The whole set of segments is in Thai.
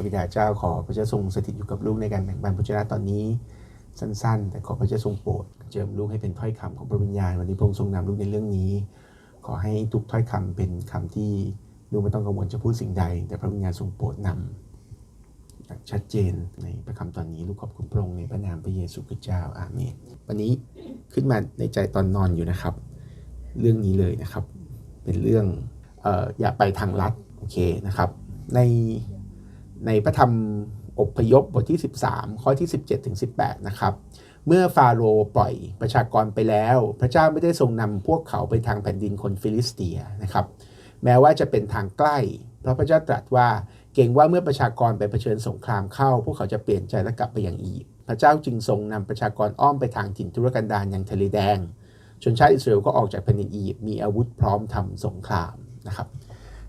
ระบิดาเจ้าขอพระเจ้าทรงสถิตอยู่กับลูกในการแบ่งปันพระเจ้าตอนนี้สั้น ๆ แต่ขอพระเจ้าทรงโปรดเจิมลูกให้เป็นถ้อยคำของพระวิญญาณวันนี้พระองค์ทรงนำลูกในเรื่องนี้ ขอให้ทุกถ้อยคำเป็นคำที่ลูกไม่ต้องกังวลจะพูดสิ่งใด แต่พระวิญญาณทรงโปรดนำอย่าชัดเจนในพระคำตอนนี้ลูกขอบคุณพระองค์ในพระนามพระเยซูคริสต์เจ้าอาเมนวันนี้ขึ้นมาในใจตอนนอนอยู่นะครับ เรื่องนี้เลยนะครับ เป็นเรื่องอออย่าไปทางลัดโอเคนะครับ ใน ในพระธรรมอพยพบทที่ 13 ข้อที่ 17ถึง18 นะครับ เมื่อฟาโรห์ปล่อยประชากรไปแล้ว พระเจ้าไม่ได้ทรงนำพวกเขาไปทางแผ่นดินคนฟิลิสเตียนะครับ แม้ว่าจะเป็นทางใกล้ เพราะพระเจ้าตรัสว่าเก่งว่าเมื่อประชากรไปเผชิญสงครามเข้า พวกเขาจะเปลี่ยนใจและกลับไปยังอียิปต์พระเจ้าจึงทรงนำประชากรอ้อมไปทางถิ่นทุรกันดารยังทะเลแดง ชนชาติอิสราเอลก็ออกจากแผ่นดินอียิปต์มีอาวุธพร้อมทำสงครามนะครับ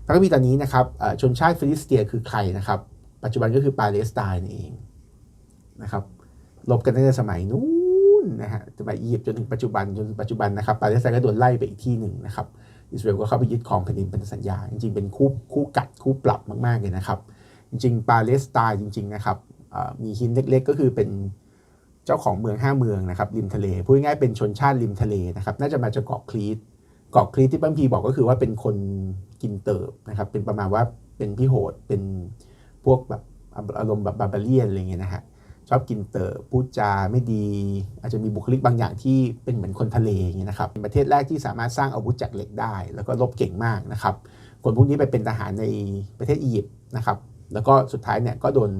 พระคัมภีร์ตอนนี้นะครับชนชาติฟิลิสเตียคือใครนะครับ ปัจจุบันก็คือปาเลสไตน์นั่เองนะครับลบกันตั้งแต่สมัยนู้นนะฮะสมัยอียิปต์จนถึงปัจจุบันจนปัจจุบันนะครับปาเลสไตน์ก็โดนไล่ไปอีกที่หนึ่งนะครับอิสราเอลก็เข้าไปยึดครองแผ่นดินเป็นสัญญา จริงๆ เป็นคู่คู่กัดคู่ปรับมากๆเลยนะครับ จริงๆ ปาเลสไตน์จริง ๆ นะครับมีหินเล็กๆ ก็คือเป็นเจ้าของเมืองห้าเมืองนะครับริมทะเลพูดง่ายๆเป็นชนชาติริมทะเลนะครับน่าจะมาจากเกาะครีตเกาะครีตที่บางพีบอกก็คือว่าเป็นคนกินเติบนะครับเป็นประมาณว่าเป็นพี่โหดเป็น พวกแบบอารมณ์แบบบาบาเลียนอะไรเงี้ยนะฮะชอบกินเติบพูดจาไม่ดี อาจจะมีบุคลิกบางอย่างที่เป็นเหมือนคนทะเลอย่างเงี้ยนะครับเป็นประเทศแรกที่สามารถสร้างอาวุธจากเหล็กได้ แล้วก็รบเก่งมากนะครับคนพวกนี้ไปเป็นทหารในประเทศอียิปต์นะครับแล้วก็สุดท้ายเนี่ยก็โดน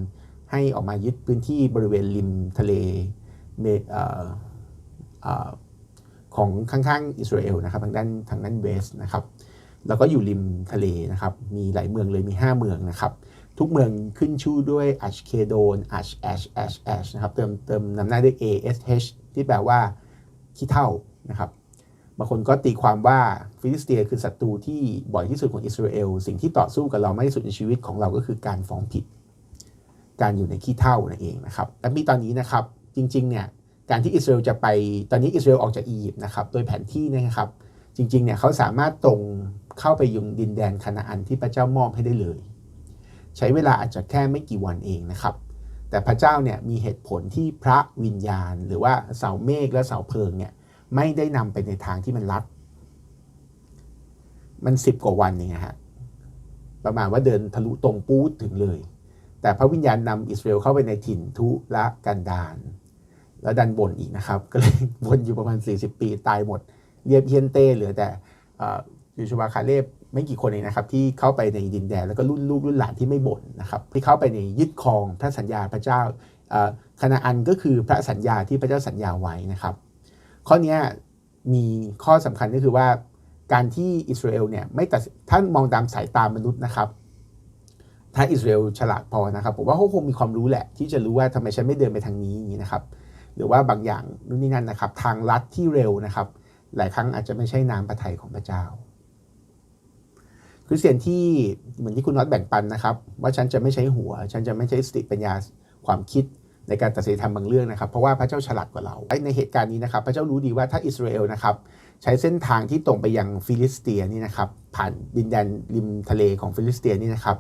ให้ออกมายึดพื้นที่บริเวณริมทะเลเมเออของข้างๆอิสราเอลนะครับทางด้านทางด้านเวสนะครับแล้วก็อยู่ริมทะเลนะครับมีหลายเมืองเลยมี 5 เมืองนะครับ ทุกเมืองขึ้นชื่อด้วยอัชเคโดนอชแอชแอชนะครับเติมเติมนำหน้าด้วย A S H ที่แปลว่าขี้เท่านะครับบางคนก็ตีความว่าฟิลิสเตียคือศัตรูที่บ่อยที่สุดของอิสราเอลสิ่งที่ต่อสู้กับเราไม่ที่สุดในชีวิตของเราก็คือการฟ้องผิด การอยู่ในขี้เท่านั่นเองนะครับและมีตอนนี้นะครับจริงๆเนี่ยการที่อิสราเอลจะไปตอนนี้อิสราเอลออกจากอียิปต์นะครับโดยแผนที่นยนะครับจริงๆเนี่ยเขาสามารถตรงเข้าไปยุงดินแดนคานาอันที่พระเจ้ามอบให้ได้เลย ใช้เวลาอาจจะแค่ไม่กี่วันเองนะครับ แต่พระเจ้าเนี่ยมีเหตุผลที่พระวิญญาณ หรือว่าเสาเมฆและเสาเพลิงเนี่ยไม่ได้นำไปในทางที่มันลัด มันสิบกว่าวันเองนะฮะประมาณว่าเดินทะลุตรงปูดถึงเลย แต่พระวิญญาณนำอิสราเอลเข้าไปในถิ่นทุรกันดารแล้วดันบ่นอีกนะครับ ก็เลยวนอยู่ประมาณ 40 ปีตายหมด เรียบเฮียนเต้เหลือแต่ ยูชวาคาเลบไม่กี่คนเองนะครับที่เข้าไปในดินแดนแล้วก็รุ่นลูกรุ่นหลานที่ไม่บ่นนะครับที่เข้าไปในยึดครองพระสัญญาพระเจ้าคณาอันก็คือพระสัญญาที่พระเจ้าสัญญาไว้นะครับ ข้อนี้มีข้อสำคัญก็คือว่าการที่อิสราเอลเนี่ยไม่ตัดท่านมองตามสายตามนุษย์นะครับ ถ้าอิสราเอลฉลาดพอนะครับผมว่าเขาคงมีความรู้แหละ ที่จะรู้ว่าทำไมฉันไม่เดินไปทางนี้อย่างนี้นะครับหรือว่าบางอย่างนู่นนี่นั่นนะครับ ทางลัดที่เร็วนะครับ หลายครั้งอาจจะไม่ใช่น้ำพระทัยของพระเจ้า ริสเตียนที่เหมือนที่คุณน็อตแบ่งปันนะครับ ว่าฉันจะไม่ใช้หัว ฉันจะไม่ใช้สติปัญญาความคิดในการตัดสินทำบางเรื่องนะครับ เพราะว่าพระเจ้าฉลาดกว่าเรา ในเหตุการณ์นี้นะครับ พระเจ้ารู้ดีว่าถ้าอิสราเอลนะครับใช้เส้นทางที่ตรงไปยังฟิลิสเตียนี่นะครับ ผ่านดินแดนริมทะเลของฟิลิสเตียนี่นะครับ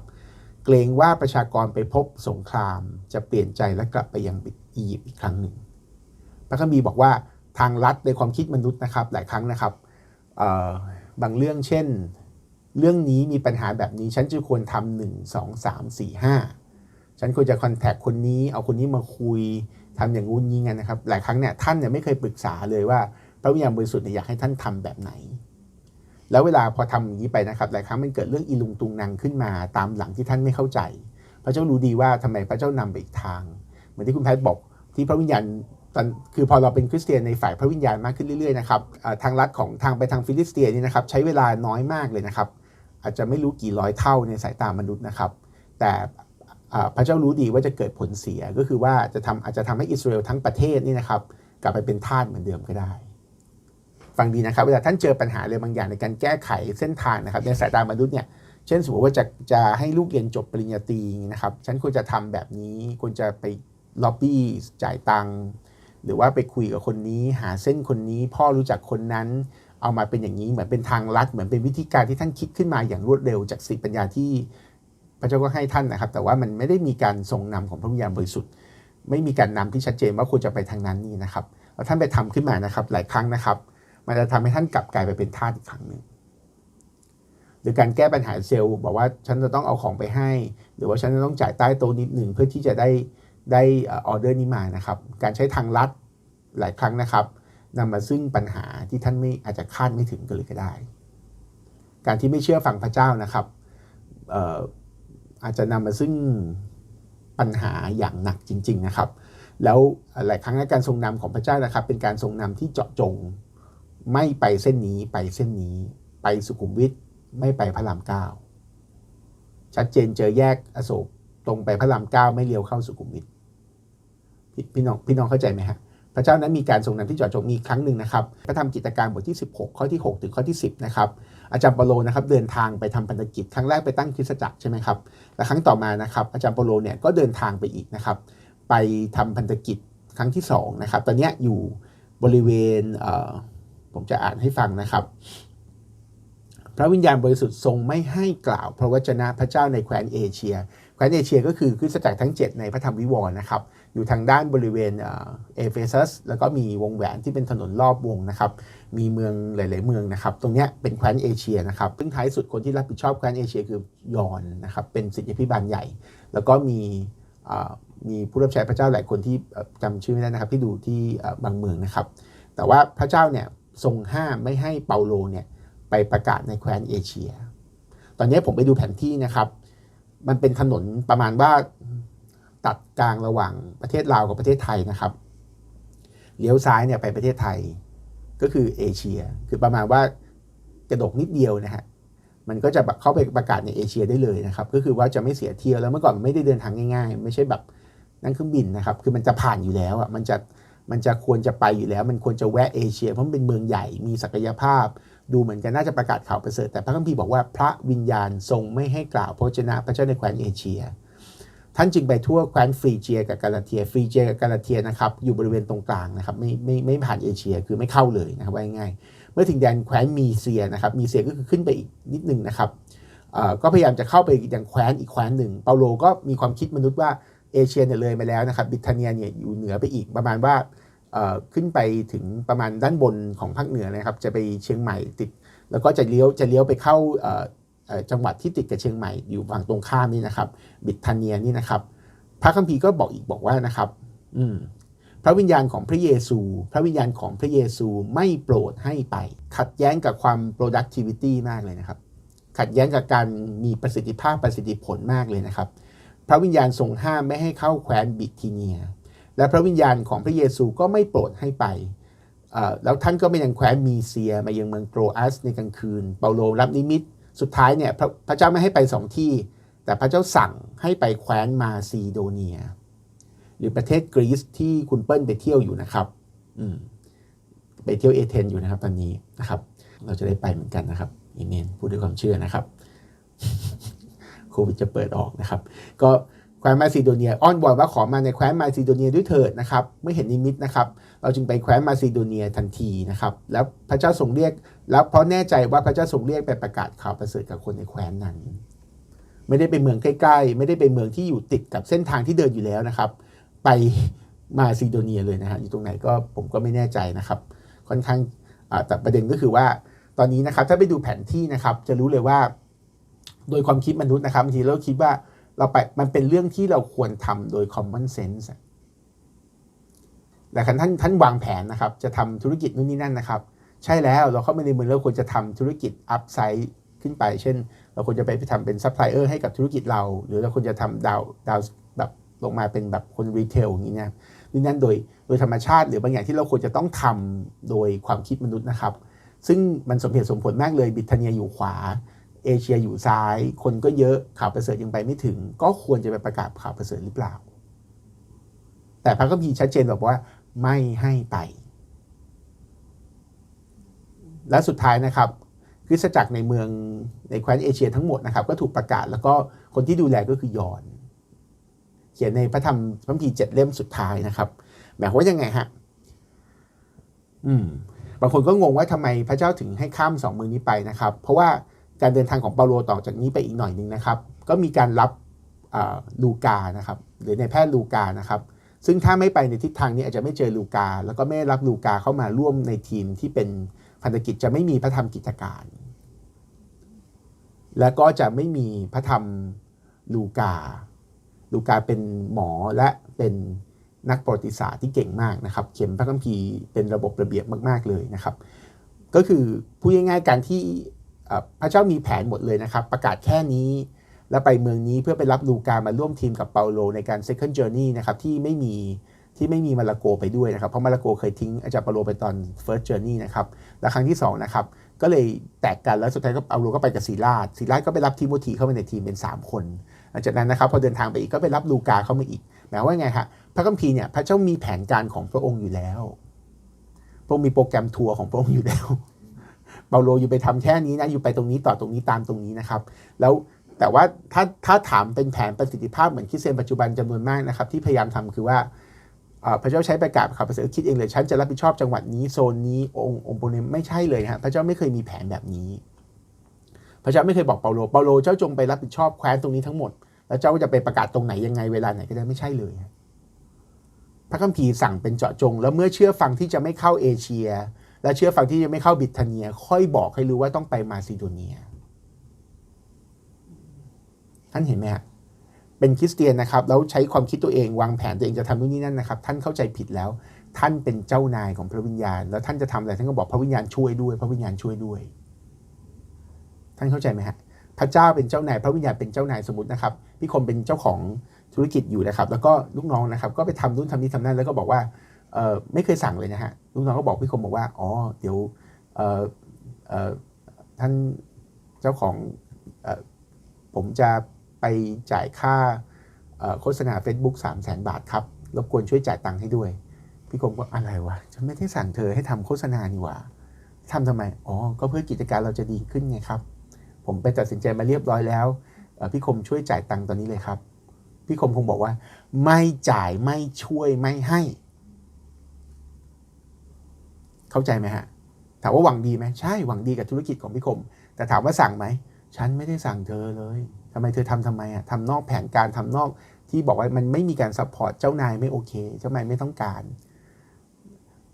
เกรงว่าประชากรไปพบสงครามจะเปลี่ยนใจและกลับไปยังอียิปต์อีกครั้งหนึ่งพระคัมภีร์บอกว่าทางลัดในความคิดมนุษย์นะครับ หลายครั้งนะครับบางเรื่องเช่น เรื่องนี้มีปัญหาแบบนี้ฉันจะควรทำหนึ่งสองสามสี่ห้าฉันควรจะคอนแทคคนนี้เอาคนนี้มาคุยทำอย่างงู้นงี้กันนะครับ หลายครั้งเนี่ยท่านเนี่ยไม่เคยปรึกษาเลยว่า พระวิญญาณบริสุทธิ์เนี่ยอยากให้ท่านทำแบบไหน แล้วเวลาพอทำอย่างนี้ไปนะครับ หลายครั้งมันเกิดเรื่องอีลุงตุงนางขึ้นมาตามหลังที่ท่านไม่เข้าใจ พระเจ้ารู้ดีว่าทำไมพระเจ้านำไปอีกทาง เหมือนที่คุณแพทย์บอกที่พระวิญญาณตอนคือพอเราเป็นคริสเตียนในฝ่ายพระวิญญาณมากขึ้นเรื่อยๆนะครับทางลัดของทางไปทางฟิลิสเตียนี่นะครับใช้เวลาน้อยมากเลยนะครับ อาจจะไม่รู้กี่ร้อยเท่าในสายตามนุษย์นะครับ แต่พระเจ้ารู้ดีว่าจะเกิดผลเสียก็คือว่าจะทำอาจจะทำให้อิสราเอลทั้งประเทศนี่นะครับ กลับไปเป็นทาสเหมือนเดิมก็ได้ ฟังดีนะครับ เวลาท่านเจอปัญหาอะไรบางอย่างในการแก้ไขเส้นทางนะครับ ในสายตามนุษย์เนี่ยเช่นสมมติว่าจะจะให้ลูกเรียนจบปริญญาตรีนะครับฉันควรจะทำแบบนี้ควรจะไปล็อบบี้จ่ายตังค์หรือว่าไปคุยกับคนนี้ หาเส้นคนนี้ พ่อรู้จักคนนั้น เอามาเป็นอย่างนี้เหมือนเป็นทางลัดเหมือนเป็นวิธีการที่ท่านคิดขึ้นมาอย่างรวดเร็วจากสติปัญญาที่พระเจ้าก็ให้ท่านนะครับ แต่ว่ามันไม่ได้มีการทรงนำของพระวิญญาณบริสุทธิ์ไม่มีการนำที่ชัดเจนว่าควรจะไปทางนั้นนี่นะครับแล้วท่านไปทำขึ้นมานะครับหลายครั้งนะครับ มันจะทำให้ท่านกลับกลายไปเป็นทาสอีกครั้งหนึ่งหรือการแก้ปัญหาเซลล์บอกว่าฉันจะต้องเอาของไปให้ หรือว่าฉันจะต้องจ่ายใต้โต๊ะนิดหนึ่งเพื่อที่จะได้ได้ออเดอร์นี้มานะครับ การใช้ทางลัดหลายครั้งนะครับ นำมาซึ่งปัญหาที่ท่านไม่อาจจะคาดไม่ถึงกันเลยก็ได้ การที่ไม่เชื่อฟังพระเจ้านะครับอาจจะนำมาซึ่งปัญหาอย่างหนักจริง ๆนะครับ แล้วหลายครั้งในการทรงนำของพระเจ้านะครับ เป็นการทรงนำที่เจาะจง ไม่ไปเส้นนี้ไปเส้นนี้ ไปสุขุมวิทไม่ไปพระรามเก้าชัดเจนเจอแยกอโศกตรงไปพระรามเก้าไม่เลี้ยวเข้าสุขุมวิทพี่น้องพี่น้องเข้าใจไหมฮะ พระเจ้านั้นมีการทรงนำที่จาะจงมีครั้งหนึ่งนะครับพระธรรมกิจการบทที่ 16 ข้อที่ 6 ถึงข้อที่ 10 นะครับ อาจารย์เปโลนะครับเดินทางไปทำพันธกิจ ครั้งแรกไปตั้งคริสตจักรใช่ไหมครับ และครั้งต่อมานะครับอาจารย์เปโลเนี่ยก็เดินทางไปอีกนะครับ ไปทำพันธกิจครั้งที่2นะครับ ตอนนี้อยู่บริเวณผมจะอ่านให้ฟังนะครับ พระวิญญาณบริสุทธิ์ทรงไม่ให้กล่าวพระวจนะพระเจ้าในแคว้นเอเชีย แคว้นเอเชียก็คือคริสตจักรทั้ง 7 ในพระธรรมวิวรณ์นะครับ อยู่ทางด้านบริเวณเอเฟซัสแล้วก็มีวงแหวนที่เป็นถนนรอบวงนะครับ มีเมืองหลาย ๆ เมืองนะครับ ตรงนี้เป็นแคว้นเอเชียนะครับ ซึ่งท้ายสุดคนที่รับผิดชอบแคว้นเอเชียคือยอนนะครับ เป็นสิทธิพิบาลใหญ่ แล้วก็มีมีผู้รับใช้พระเจ้าหลายคนที่จำชื่อไม่ได้นะครับ ที่ดูที่บางเมืองนะครับ แต่ว่าพระเจ้าเนี่ยทรงห้ามไม่ให้เปาโลเนี่ยไปประกาศในแคว้นเอเชีย ตอนนี้ผมไปดูแผนที่นะครับ มันเป็นถนนประมาณว่า ตัดกลางระหว่างประเทศลาวกับประเทศไทยนะครับเลี้ยวซ้ายเนี่ยไปประเทศไทย ก็คือเอเชีย คือประมาณว่ากระดกนิดเดียวนะฮะมันก็จะแบบเข้าไปประกาศในเอเชียได้เลยนะครับ ก็คือว่าจะไม่เสียเที่ยวแล้วเมื่อก่อนไม่ได้เดินทางง่ายๆ ไม่ใช่แบบนั่งเครื่องบินนะครับ คือมันจะผ่านอยู่แล้วอะมันจะมันจะควรจะไปอยู่แล้ว มันควรจะแวะเอเชีย เพราะมันเป็นเมืองใหญ่มีศักยภาพ ดูเหมือนกันน่าจะประกาศข่าวประเสริฐแต่พระคัมภีร์บอกว่าพระวิญญาณทรงไม่ให้กล่าวพระเจ้าพระเจ้าในแคว้นเอเชีย ท่านจึงไปทั่วแคว้นฟรีเจียกับกาลาเทียฟรีเจียกับกาลาเทียนะครับอยู่บริเวณตรงกลางนะครับไม่ไม่ไม่ผ่านเอเชียคือไม่เข้าเลยนะครับว่าง่ายเมื่อถึงแดนแคว้นมีเซียนะครับมีเซียก็คือขึ้นไปอีกนิดนึงนะครับก็พยายามจะเข้าไปยังแคว้นอีกแคว้นหนึ่งเปาโลก็มีความคิดมนุษย์ว่าเอเชียเนี่ยเลยมาแล้วนะครับบิทเนียเนี่ยอยู่เหนือไปอีกประมาณว่าขึ้นไปถึงประมาณด้านบนของภาคเหนือนะครับจะไปเชียงใหม่ติด แล้วก็จะเลี้ยวจะเลี้ยวไปเข้า จังหวัดที่ติดกับเชียงใหม่อยู่ฝั่งตรงข้ามนี่นะครับ บิทาเนียนี่นะครับ พระคัมภีร์ก็บอกอีกบอกว่านะครับ อืมพระวิญญาณของพระเยซู พระวิญญาณของพระเยซูไม่โปรดให้ไป ขัดแย้งกับความ productivity มากเลยนะครับ ขัดแย้งกับการมีประสิทธิภาพประสิทธิผลมากเลยนะครับ พระวิญญาณทรงห้ามไม่ให้เข้าแคว้นบิทีเนีย และพระวิญญาณของพระเยซูก็ไม่โปรดให้ไป แล้วท่านก็ไปยังแคว้นมีเซียมายังเมืองโตรอัสในกลางคืน เปาโลรับนิมิต สุดท้ายเนี่ยพระพระเจ้าไม่ให้ไปสองที่ แต่พระเจ้าสั่งให้ไปแคว้นมาซีโดเนีย หรือประเทศกรีซที่คุณเปิ้ลไปเที่ยวอยู่นะครับไปเที่ยวเอเธนอยู่นะครับตอนนี้นะครับ เราจะได้ไปเหมือนกันนะครับเอเมนพูดด้วยความเชื่อนะครับโควิดจะเปิดออกนะครับ ก็แคว้นมาซิโดเนียอ้อนวอนว่าขอมาในแคว้นมาซิโดเนียด้วยเถิดนะครับไม่เห็นนิมิตนะครับ เราจึงไปแคว้นมาซิโดเนียทันทีนะครับ แล้วพระเจ้าทรงเรียกแล้วเพราะแน่ใจว่าพระเจ้าทรงเรียกไปประกาศข่าวประเสริฐกับคนในแคว้นนั้น ไม่ได้ไปเมืองใกล้ ๆ ไม่ได้ไปเมืองที่อยู่ติดกับเส้นทางที่เดินอยู่แล้วนะครับ ไปมาซิโดเนียเลยนะฮะอยู่ตรงไหนก็ผมก็ไม่แน่ใจนะครับ ค่อนข้างแต่ประเด็นก็คือว่าตอนนี้นะครับถ้าไปดูแผนที่นะครับ จะรู้เลยว่า โดยความคิดมนุษย์นะครับบางทีเราคิดว่าเราไปมันเป็นเรื่องที่เราควรทำโดย common sense แต่ท่านท่านวางแผนนะครับ จะทำธุรกิจนู่นนี่นั่นนะครับ ใช่แล้วเราเข้ามาในเมืองเราควรจะทำธุรกิจ upside ขึ้นไป เช่น เราควรจะไปทำเป็นซัพพลายเออร์ให้กับธุรกิจเรา หรือเราควรจะทำดาวดาวแบบลงมาเป็นแบบคนรีเทลอย่างนี้นะนี่นั่นโดยโดยธรรมชาติ หรือบางอย่างที่เราควรจะต้องทำโดยความคิดมนุษย์นะครับ ซึ่งมันสมเหตุสมผลมากเลยบิทเนียอยู่ขวาเอเชียอยู่ซ้าย คนก็เยอะข่าวประเสริฐยังไปไม่ถึง ก็ควรจะไปประกาศข่าวประเสริฐหรือเปล่า แต่พระคัมภีร์ชัดเจนบอกว่าไม่ให้ไป และสุดท้ายนะครับริสตจักรในเมืองในแคว้นเอเชียทั้งหมดนะครับก็ถูกประกาศแล้วก็คนที่ดูแลก็คือยอน เขียนในพระธรรมพระพีเจ็ดเล่มสุดท้ายนะครับ หมายความว่ายังไงฮะอืมบางคนก็งงว่าทำไมพระเจ้าถึงให้ข้ามสองมือนี้ไปนะครับ เพราะว่าการเดินทางของเปาโลต่อจากนี้ไปอีกหน่อยหนึ่งนะครับ ก็มีการรับลูกานะครับ หรือในแพทย์ลูกานะครับ ซึ่งถ้าไม่ไปในทิศทางนี้อาจจะไม่เจอลูกา แล้วก็ไม่รับลูกาเข้ามาร่วมในทีมที่เป็น พันธกิจจะไม่มีพระธรรมกิจการ และก็จะไม่มีพระธรรมลูกา ลูกาเป็นหมอและเป็นนักประวัติศาสตร์ที่เก่งมากนะครับ เขียนพระคัมภีร์เป็นระบบระเบียบมาก ๆ เลยนะครับ ก็คือพูดง่ายๆการที่พระเจ้ามีแผนหมดเลยนะครับ ประกาศแค่นี้ แล้วไปเมืองนี้เพื่อไปรับลูกามาร่วมทีมกับเปาโลในการ second journey นะครับที่ไม่มี ที่ไม่มีมาลาโกไปด้วยนะครับ เพราะมาลาโกเคยทิ้งอาจารย์เปาโลไปตอน first journey นะครับ และครั้งที่2นะครับ ก็เลยแตกกันแล้วสุดท้ายก็เปาโลก็ไปกับซีลาสซีลาสก็ไปรับทิโมธีเข้ามาในทีมเป็น 3 คน หลังจากนั้นนะครับพอเดินทางไปอีกก็ไปรับลูกาเข้ามาอีก หมายว่าไงฮะพระคัมภีร์เนี่ยพระเจ้ามีแผนการของพระองค์อยู่แล้ว พระองค์มีโปรแกรมทัวร์ของพระองค์อยู่แล้ว เปาโลอยู่ไปทำแค่นี้นะ อยู่ไปตรงนี้ต่อตรงนี้ตามตรงนี้นะครับ แล้วแต่ว่าถ้าถ้าถามเป็นแผนประสิทธิภาพเหมือนคริสเตียนปัจจุบันจำนวนมากนะครับที่พยายามทำคือว่า พระเจ้าใช้ประกาศข่าวประเสริฐคิดเองเลยฉันจะรับผิดชอบจังหวัดนี้โซนนี้องค์องค์ปนี้ไม่ใช่เลยฮะพระเจ้าไม่เคยมีแผนแบบนี้ พระเจ้าไม่เคยบอกเปาโลเปาโลเจ้าจงไปรับผิดชอบแคว้นตรงนี้ทั้งหมด แล้วเจ้าจะไปประกาศตรงไหนยังไงเวลาไหนก็ได้ไม่ใช่เลย พระคัมภีร์สั่งเป็นเจาะจง แล้วเมื่อเชื่อฟังที่จะไม่เข้าเอเชีย และเชื่อฟังที่จะไม่เข้าบิทเนีย ค่อยบอกให้รู้ว่าต้องไปมาซิโดเนียท่านเห็นไหมฮะ เป็นคริสเตียนนะครับแล้วใช้ความคิดตัวเองวางแผนตัวเองจะทำนู่นนี่นั่นนะครับ ท่านเข้าใจผิดแล้ว ท่านเป็นเจ้านายของพระวิญญาณ แล้วท่านจะทำอะไรท่านก็บอกพระวิญญาณช่วยด้วย พระวิญญาณช่วยด้วย ท่านเข้าใจไหมฮะพระเจ้าเป็นเจ้านายพระวิญญาณเป็นเจ้านายสมมตินะครับพี่คมเป็นเจ้าของธุรกิจอยู่นะครับ แล้วก็ลูกน้องนะครับ ก็ไปทำนู่นทำนี่ทำนั่นแล้วก็บอกว่าเออไม่เคยสั่งเลยนะฮะลูกน้องก็บอกพี่คมบอกว่าอ๋อเดี๋ยวเออเออท่านเจ้าของออผมจะ ไปจ่ายค่าโฆษณา Facebook 3 0 0แสนบาทครับ รบกวนช่วยจ่ายตังค์ให้ด้วย พี่คมก็อะไรวะฉันไม่ได้สั่งเธอให้ทำโฆษณานี่หว่าทำทำไม อ๋อ ก็เพื่อกิจการเราจะดีขึ้นไงครับ ผมไปตัดสินใจมาเรียบร้อยแล้ว พี่คมช่วยจ่ายตังค์ตอนนี้เลยครับ พี่คมคงบอกว่า ไม่จ่ายไม่ช่วยไม่ให้ เข้าใจไหมฮะ ถามว่าหวังดีไหม ใช่หวังดีกับธุรกิจของพี่คม แต่ถามว่าสั่งไหม ฉันไม่ได้สั่งเธอเลย ทำไมเธอทำทำไมอะทำนอกแผนการทำนอกที่บอกว่ามันไม่มีการซัพพอร์ตเจ้านายไม่โอเค เจ้านายไม่ต้องการ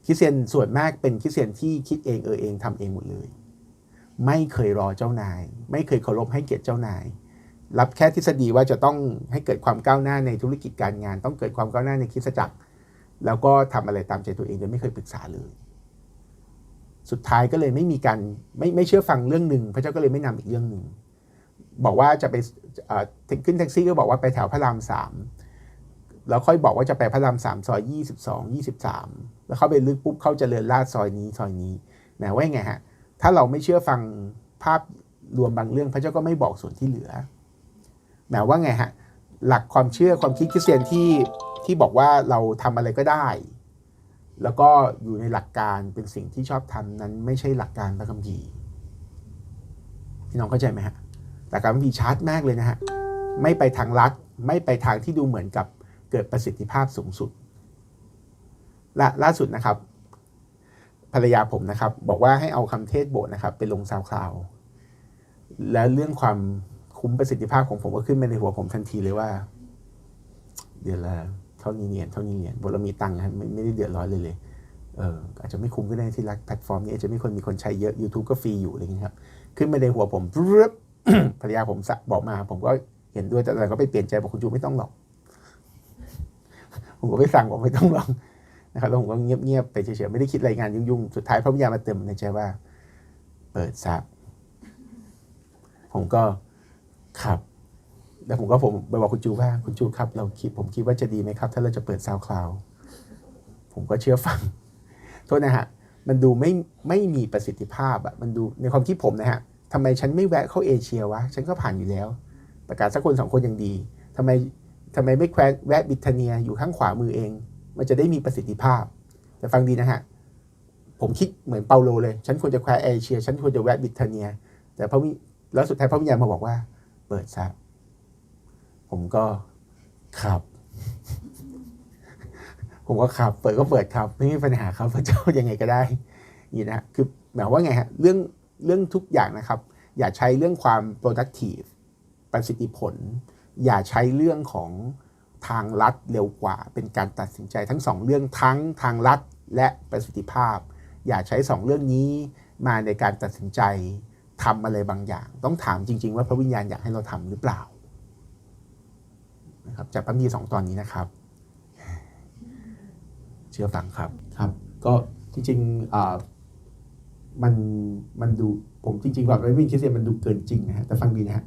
คริสเตียนส่วนมากเป็นคริสเตียนที่คิดเองเออเองทำเองหมดเลย ไม่เคยรอเจ้านาย ไม่เคยเคารพให้เกียรติเจ้านาย รับแค่ทฤษฎีว่าจะต้องให้เกิดความก้าวหน้าในธุรกิจการงาน ต้องเกิดความก้าวหน้าในคริสตจักร แล้วก็ทำอะไรตามใจตัวเองโดยไม่เคยปรึกษาเลยสุดท้ายก็เลยไม่มีการไม่ไม่เชื่อฟังเรื่องหนึ่ง พระเจ้าก็เลยไม่นำอีกเรื่องหนึ่ง บอกว่าจะไปขึ้นแท็กซี่ก็บอกว่าไปแถวพระรามสามแล้วค่อยบอกว่าจะไปพระรามสามซอยยี่สิบสองยี่สิบสามแล้วเข้าไปลึกปุ๊บเข้าเจริญราษซอยนี้ซอยนี้แหมว่าไงฮะถ้าเราไม่เชื่อฟังภาพรวมบางเรื่องพระเจ้าก็ไม่บอกส่วนที่เหลือแหมว่าไงฮะหลักความเชื่อความคิดคริสเตียนที่ที่บอกว่าเราทำอะไรก็ได้ แล้วก็อยู่ในหลักการเป็นสิ่งที่ชอบทำนั้นไม่ใช่หลักการพระคัมภีร์พี่น้องเข้าใจไหมฮะ หลัการพระคัมภีร์ชัดมากเลยนะฮะไม่ไปทางลัดไม่ไปทางที่ดูเหมือนกับเกิดประสิทธิภาพสูงสุดและล่าสุดนะครับ ภรรยาผมนะครับ บอกว่าให้เอาคำเทศโบสถ์นะครับไปลงซาวคลาวแล้วเรื่องความคุ้มประสิทธิภาพของผมก็ขึ้นมาในหัวผมทันทีเลยว่า เดือนละเท่านี้เหรียญเท่านี้เหรียญบทเรามีตังค์นะไม่ไม่ได้เดือดร้อนเลยเลยเอออาจจะไม่คุ้มก็ได้ที่รักแพลตฟอร์มนี้อาจจะไม่คนมีคนใช้เยอะ YouTube ก็ฟรีอยู่อะไรอย่างเงี้ยครับ ขึ้นมาในหัวผมรึบ ภรรยาผมบอกมา ผมก็เห็นด้วยแต่อะไรก็ไปเปลี่ยนใจบอกคุณจูไม่ต้องหรอก ผมก็ไปสั่งบอกไม่ต้องหรอกนะครับแล้วผมก็เงียบๆไปเฉยๆไม่ได้คิดรายงานยุ่งๆสุดท้ายพระวิญญาณมาเติมในใจว่า เปิดซับผมก็ขับ แล้วผมก็ผมไปบอกคุณจูว่าคุณจูครับ เราคิดผมคิดว่าจะดีไหมครับ ถ้าเราจะเปิดซาวคลาวผมก็เชื่อฟัง โทษนะฮะ มันดูไม่ไม่มีประสิทธิภาพอะมันดูในความคิดผมนะฮะ ทำไมฉันไม่แวะเข้าเอเชียวะ ฉันก็ผ่านอยู่แล้ว ประกาศสักคนสองคนยังดีทำไมทำไมไม่แควะแวะบิทเนียอยู่ข้างขวามือเอง มันจะได้มีประสิทธิภาพ แต่ฟังดีนะฮะ ผมคิดเหมือนเปาโลเลย ฉันควรจะแควะเอเชีย ฉันควรจะแวะบิทเนีย แต่พระวิแล้วสุดท้ายพระวิญญาณมาบอกว่า เปิดซะผมก็ขับ ผมก็ขับ เปิดก็เปิดครับ ไม่มีปัญหาครับพระเจ้ายังไงก็ได้นี่นะคือหมายว่าไงฮะ เรื่อง เรื่องทุกอย่างนะครับ อย่าใช้เรื่องความ productive ประสิทธิผล อย่าใช้เรื่องของทางลัดเร็วกว่า เป็นการตัดสินใจทั้งสองเรื่องทั้งทางลัดและประสิทธิภาพ อย่าใช้สองเรื่องนี้มาในการตัดสินใจทำอะไรบางอย่าง ต้องถามจริง ๆ ว่าพระวิญญาณอยากให้เราทำหรือเปล่านะครับจากพระมีสองตอนนี้นะครับ เชื่อฟังครับครับ ก็จริงๆอ่า มันมันดูผมจริงๆแบบไม่เป็นคริสเตียนมันดูเกินจริงนะฮะแต่ฟังดีนะฮะ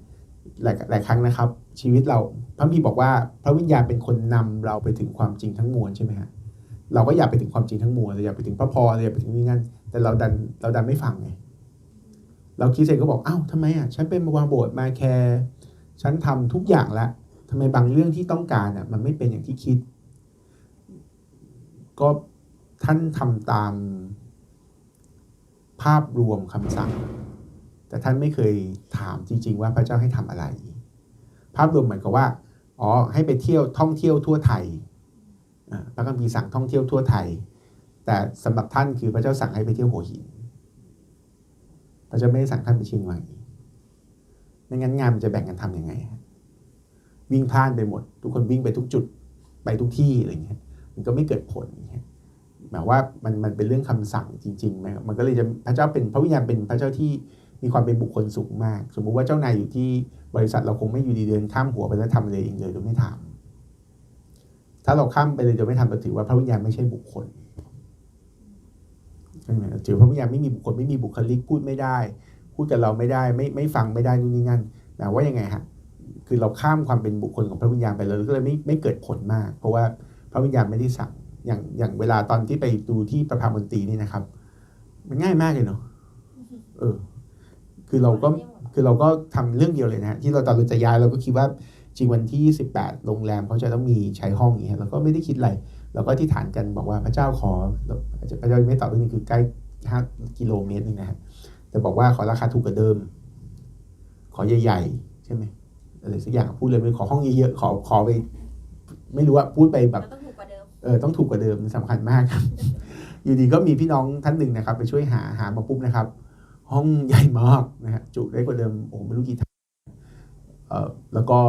หลายหลายครั้งนะครับ ชีวิตเราพระมีบอกว่าพระวิญญาณเป็นคนนำเราไปถึงความจริงทั้งมวลใช่ไหมฮะเราก็อยากไปถึงความจริงทั้งมวลเราอยากไปถึงพระพรเราอยากไปถึงนี่นั่นแต่เราดันเราดันไม่ฟังไงเราคิดเสร็จก็บอกอ้าวทำไมอะฉันเป็นมาวางโบสถ์มาแคร์ฉันทำทุกอย่างแล้วทำไมบางเรื่องที่ต้องการอะมันไม่เป็นอย่างที่คิด ก็ท่านทำตาม ภาพรวมคำสั่ง แต่ท่านไม่เคยถามจริง ๆ ว่าพระเจ้าให้ทำอะไร ภาพรวมเหมือนกับว่าอ๋อให้ไปเที่ยวท่องเที่ยวทั่วไทยพระคัมภีร์สั่งท่องเที่ยวทั่วไทย แต่สำหรับท่านคือพระเจ้าสั่งให้ไปเที่ยวหัวหิน พระเจ้าไม่ได้สั่งท่านไปเชียงใหม่ไม่งั้นงานมันจะแบ่งกันทำยังไง วิ่งพลานไปหมด ทุกคนวิ่งไปทุกจุดไปทุกที่อะไรเงี้ย มันก็ไม่เกิดผลเงี้ย หมายว่ามันมันเป็นเรื่องคำสั่งจริงๆไหมมันก็เลยจะพระเจ้าเป็นพระวิญญาณเป็นพระเจ้าที่มีความเป็นบุคคลสูงมาก สมมุติว่าเจ้านายอยู่ที่บริษัทเราคงไม่อยู่ดีเดินข้ามหัวไปแล้วทำอะไรเองเลยโดยไม่ถามถ้าเราข้ามไปเลยโดยไม่ทำเราถือว่าพระวิญญาณไม่ใช่บุคคลใช่ไหมถือพระวิญญาณไม่มีบุคคลไม่มีบุคลิกพูดไม่ได้ พูดกับเราไม่ได้ ไม่ไม่ฟังไม่ได้นู่นนี่นั่นแต่ว่ายังไงฮะคือเราข้ามความเป็นบุคคลของพระวิญญาณไปเลยก็เลยไม่ไม่เกิดผลมาก เพราะว่าพระวิญญาณไม่ได้สั่ง อย่างอย่างเวลาตอนที่ไปดูที่ประภามนตรีนี่นะครับ มันง่ายมากเลยเนาะเออ คือเราก็คือเราก็ทำเรื่องเดียวเลยนะฮะที่เราตอนเราจะย้ายเราก็คิดว่าจริงวันที่ 18 โรงแรมเขาจะต้องมีใช้ห้องอย่างเงี้ยเราก็ไม่ได้คิดอะไรเราก็ที่ฐานกันบอกว่าพระเจ้าขอพระเจ้าไม่ตอบเรื่องนี้คือใกล้5กิโลเมตรนึงนะฮะแต่บอกว่าขอราคาถูกกว่าเดิม ขอใหญ่ ๆ ใช่ไหมอะไรสักอย่างพูดเลยไม่ขอห้องเยอะๆขอขอไป ไม่รู้ว่าพูดไปแบบ เออต้องถูกกว่าเดิมสำคัญมากครับ อยู่ดีก็มีพี่น้องท่านหนึ่งนะครับ ไปช่วยหาหามาปุ๊บนะครับ ห้องใหญ่มากนะฮะจุได้กว่าเดิมโอ้ไม่รู้กี่เท่าเออแล้วก็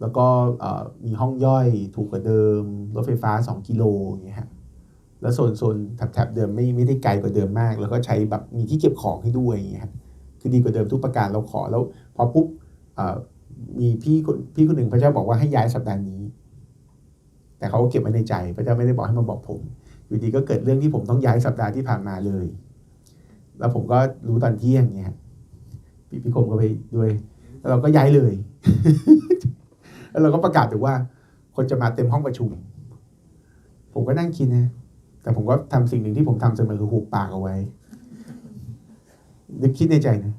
แล้วก็เออมีห้องย่อยถูกกว่าเดิมรถไฟฟ้า 2 กิโลอย่างเงี้ยฮะแล้วโซนโซนแถบเดิมไม่ไม่ได้ไกลกว่าเดิมมาก แล้วก็ใช้แบบมีที่เก็บของให้ด้วยอย่างเงี้ยฮะคือดีกว่าเดิมทุกประการเราขอแล้ว พอปุ๊บเออมีพี่คนพี่คนหนึ่งพระเจ้าบอกว่าให้ย้ายสัปดาห์นี้ แต่เขาก็เก็บไว้ในใจพระเจ้าไม่ได้บอกให้มาบอกผม อยู่ดีก็เกิดเรื่องที่ผมต้องย้ายสัปดาห์ที่ผ่านมาเลย แล้วผมก็รู้ตอนเที่ยงเนี่ยพี่พี่คมก็ไปด้วย แล้วเราก็ย้ายเลย แล้วเราก็ประกาศถึงว่า คนจะมาเต็มห้องประชุม ผมก็นั่งคิดนะ แต่ผมก็ทำสิ่งหนึ่งที่ผมทำเสมอคือหูปากเอาไว้นึกคิดในใจนะ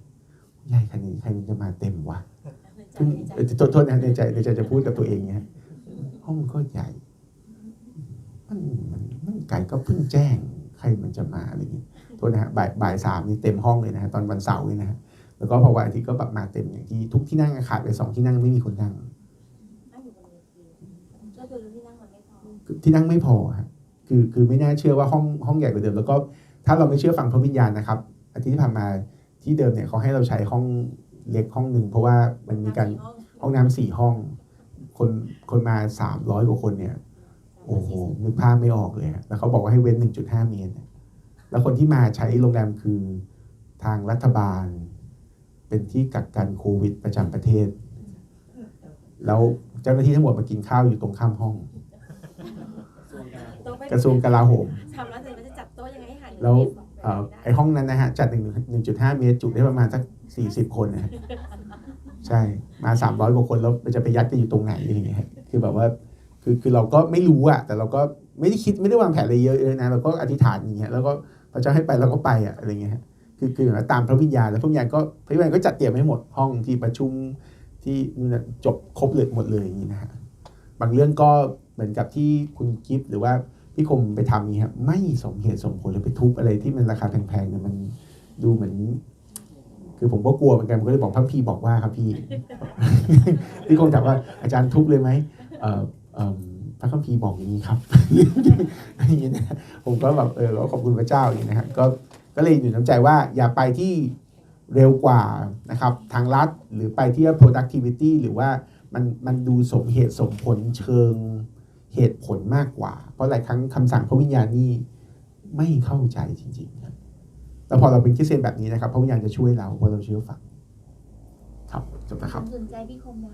ใหญ่ขนาดนี้ใครมันจะมาเต็มวะในใจเพิ่งในใจเออโทษโทษนะในใจในใจจะพูดกับตัวเองเนี้ยห้องก็ใหญ่ มันมันมันไก่ก็เพิ่งแจ้งใครมันจะมาอะไรอย่างเงี้ยโทษนะฮะบ่ายบ่ายสามนี่เต็มห้องเลยนะฮะตอนวันเสาร์นี่นะฮะแล้วก็พอวันอาทิตย์ก็แบบมาเต็มอย่างที่ทุกที่นั่งขาดไปสองที่นั่งไม่มีคนนั่งนั่งอยู่บนเวทีก็คือที่นั่งมันไม่พอที่นั่งไม่พอฮะคือคือไม่น่าเชื่อว่าห้องห้องใหญ่กว่าเดิม แล้วก็ถ้าเราไม่เชื่อฟังพระวิญญาณนะครับอาทิตย์ที่ผ่านมาที่เดิมเนี่ยเขาให้เราใช้ห้องเล็กห้องหนึ่งเพราะว่ามันมีการห้องห้องน้ำสี่ห้อง คนคนมาสามร้อยกว่าคนเนี่ย โอ้โหนึกภาพไม่ออกเลยฮะแล้วเขาบอกว่าให้เว้น 1.5 เมตรเนี่ยแล้วคนที่มาใช้โรงแรมคือทางรัฐบาล เป็นที่กักกันโควิดประจำประเทศ แล้วเจ้าหน้าที่ทั้งหมดมากินข้าวอยู่ตรงข้ามห้องโต๊ะไปกระทรวงกลาโหมทำแล้วเสร็จมันจะจับโต๊ะยังไงให้หันแล้วเอ่อไอห้องนั้นนะฮะ จัดหนึ่งหนึ่งจุดห้าเมตรจุได้ประมาณสักสี่สิบคนนะฮะใช่ มาสามร้อยกว่าคนแล้วมันจะไปยัดกันอยู่ตรงไหนอะไรอย่างเงี้ยฮะคือแบบว่า คือคือเราก็ไม่รู้อะแต่เราก็ไม่ได้คิดไม่ได้วางแผนอะไรเยอะเลยนะเราก็อธิษฐานอย่างเงี้ยแล้วก็พระเจ้าให้ไปเราก็ไปอะอะไรเงี้ยคือคือแบบตามพระวิญญาณแล้วพระวิญญาณก็พระวิญญาณก็จัดเตรียมให้หมดห้องที่ประชุมที่นู่นจบครบเลยหมดเลยอย่างนี้นะฮะบางเรื่องก็เหมือนกับที่คุณกิฟต์หรือว่าพี่คมไปทำนี้ครับไม่สมเหตุสมผลเลยไปทุบอะไรที่มันราคาแพงๆเนี่ยมันดูเหมือนคือผมก็กลัวเหมือนกันผมก็เลยบอกพระพี่บอกว่าครับพี่ พี่คงถามว่าอาจารย์ทุบเลยไหมเอ่อเอิ่ม พระคัมภีร์บอกอย่างนี้ครับอย่างนี้นะผมก็แบบเออขอบคุณพระเจ้าอย่างนี้นะฮะก็ก็เลยอยู่น้ำใจว่าอย่าไปที่เร็วกว่านะครับทางลัดหรือไปที่ productivity หรือว่ามันมันดูสมเหตุสมผลเชิงเหตุผลมากกว่า เพราะหลายครั้งคำสั่งพระวิญญาณนี่ไม่เข้าใจจริงๆครับแต่พอเราเป็นคริสเตียนแบบนี้นะครับ พระวิญญาณจะช่วยเราเพราะเราเชื่อฟังครับจบนะครับสนใจพี่คมนะ